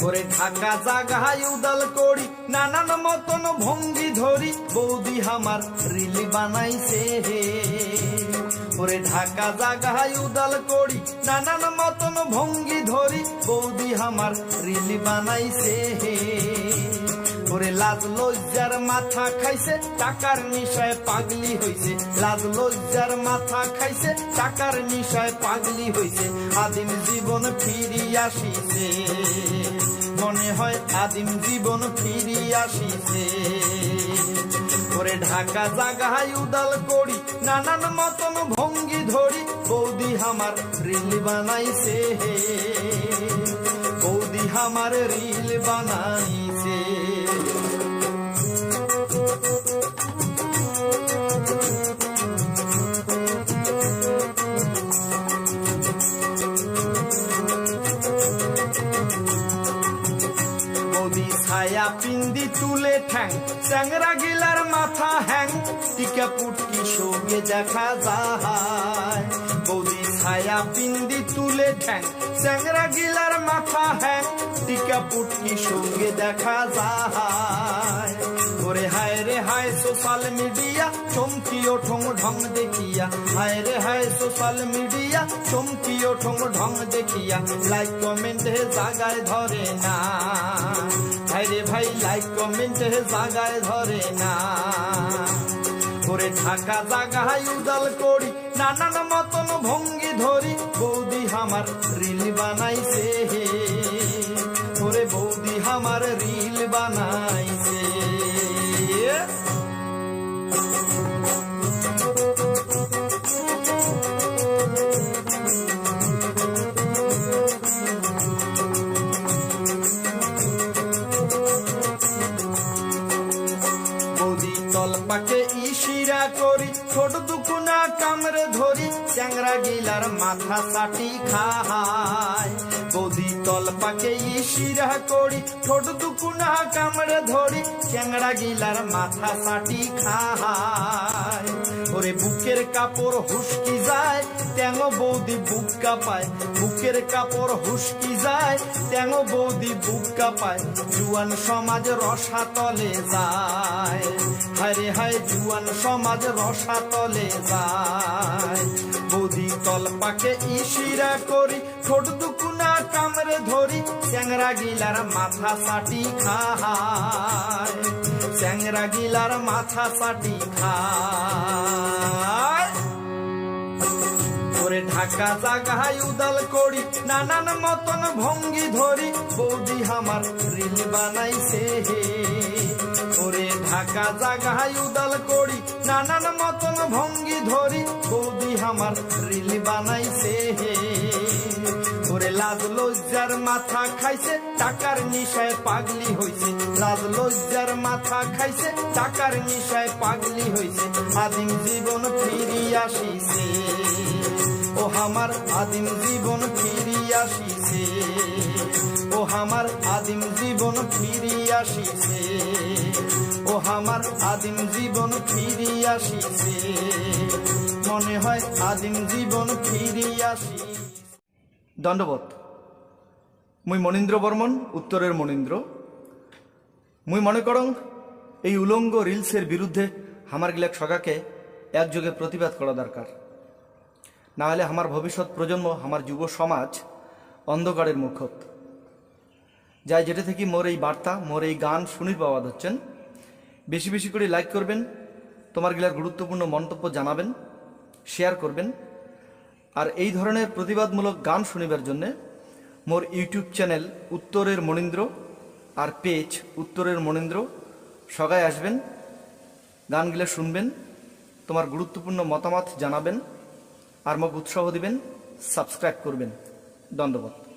করে ঢাকা জাগায় উদাল করি, নানান মতন ভঙ্গি ধরি, বৌদি আমার রিল বানাইছে হে। ওরে ঢাকা জাগায় উদাল করি, নানান মতন ভঙ্গি ধরি, বৌদি আমার রিল বানাইছে হে। ওরে লাজ লজ্জার মাথা খাইছে, টাকার নিশায় পাগলি হইছে। লাজ লজ্জার মাথা খাইছে, টাকার নিশায় পাগলি হইছে। আদিম জীবন ফিরি আসিছে। মনে হয় আদিম জীবন ফিরি আসিছে। ওরে ঢাকা জাগায় উদাল করি, নানান মতন ভঙ্গি ধরি, বৌদি হামার রিল বানাইছে বৌদি হামার রিল বানাইছে। ছায়া পিন্দি তুলে ঠ্যাং। চ্যাংরা গিলার মাথা হ্যাং। টিকা পুটকি সঙ্গে দেখা যায়। ছায়া পিন্দি তুলে ঠ্যাং চ্যাংরা গিলার মাথা হ্যাং টিকা পুটকি সঙ্গে দেখা যায়। ওরে হায় রে হায়, সোশ্যাল মিডিয়া চমকি ওঠং ঢং দেখিয়া। হায় রে হায়, সোশ্যাল মিডিয়া চমকি ওঠং ঢং দেখিয়া। লাইক কমেন্ট হে জাগায় ধরে না। হায় রে ভাই লাইক কমেন্ট হে জাগায় ধরে না। করে ঢাকা জাগায় উদাল করি নানান মতন ভঙ্গি ধরি বৌদি আমার রিল বানাইছে। ইশিরা করি ছোট দুকুনা কামড়ে ধরি চ্যাংরা গিলার মাথা সাটি খাহায়। বৌদি তল পাকে ইশিরা করি ছোট দুকুনা কামড়ে ধরি চ্যাংরা গিলার মাথা সাটি খাহায় ওরে বুকের কাপড় হুসকি যায় ট্যাঙ বৌদি বুক কাপায় বুকের কাপড় হুসকি যায় ট্যাঙ বৌদি বুক কাপায় জুয়ান সমাজ রসাতলে যায় হায় হায় জুয়ান সমাজ রসাতলে যায় বৌদি তল পাকে ইশিরা করি ছোট দুকুনা কামড়ে ধরি, চ্যাংরা গিলার মাথা সাটি খায়, চ্যাংরা গিলার মাথা সাটি খায়। ঢাকা জাগায় উদাল করি, নানান মতন ভঙ্গি ধরি, বৌদি হামার রিল বানাইছে হে। ওরে ঢাকা জাগায় উদাল করি, নানান মতন হামার রিল বানাইছে ওরে লাজ লজ্জার মাথা খাইছে, টাকার নিশায় পাগলি হইছে। লাজ লজ্জার মাথা খাইছে, টাকার নিশায় পাগলি হইছে। আদিম জীবন ফিরি আসিছে। ও আমার আদিম জীবন ফিরি আসিছে। ও আমার আদিম জীবন ফিরি আসিছে। ও আমার আদিম জীবন ফিরি আসিছে। মনে হয় আদিম জীবন ফিরি আসি দণ্ডবত মুই মনীন্দ্র বর্মন, উত্তরের মনীন্দ্র। মুই মনে করং, এই উলঙ্গ রিলসের বিরুদ্ধে আমার গিলাক সগাকে একযোগে প্রতিবাদ করা দরকার। না হলে আমার ভবিষ্যৎ প্রজন্ম, আমার যুব সমাজ অন্ধকারের মুখত। যাই যেটা থেকে মোর এই বার্তা, মোর এই গান শুনির পাওয়া হচ্ছেন বেশি বেশি করে লাইক করবেন, তোমার গিলার গুরুত্বপূর্ণ মন্তব্য জানাবেন। শেয়ার করবেন। আর এই ধরনের প্রতিবাদমূলক গান শুনিবার জন্যে মোর ইউটিউব চ্যানেল উত্তরের মনীন্দ্র আর পেজ উত্তরের মনীন্দ্র সগায় আসবেন, গানগুলো শুনবেন, তোমার গুরুত্বপূর্ণ মতামত জানাবেন, আর মোক উৎসাহ দিবেন সাবস্ক্রাইব করবেন। ধন্যবাদ।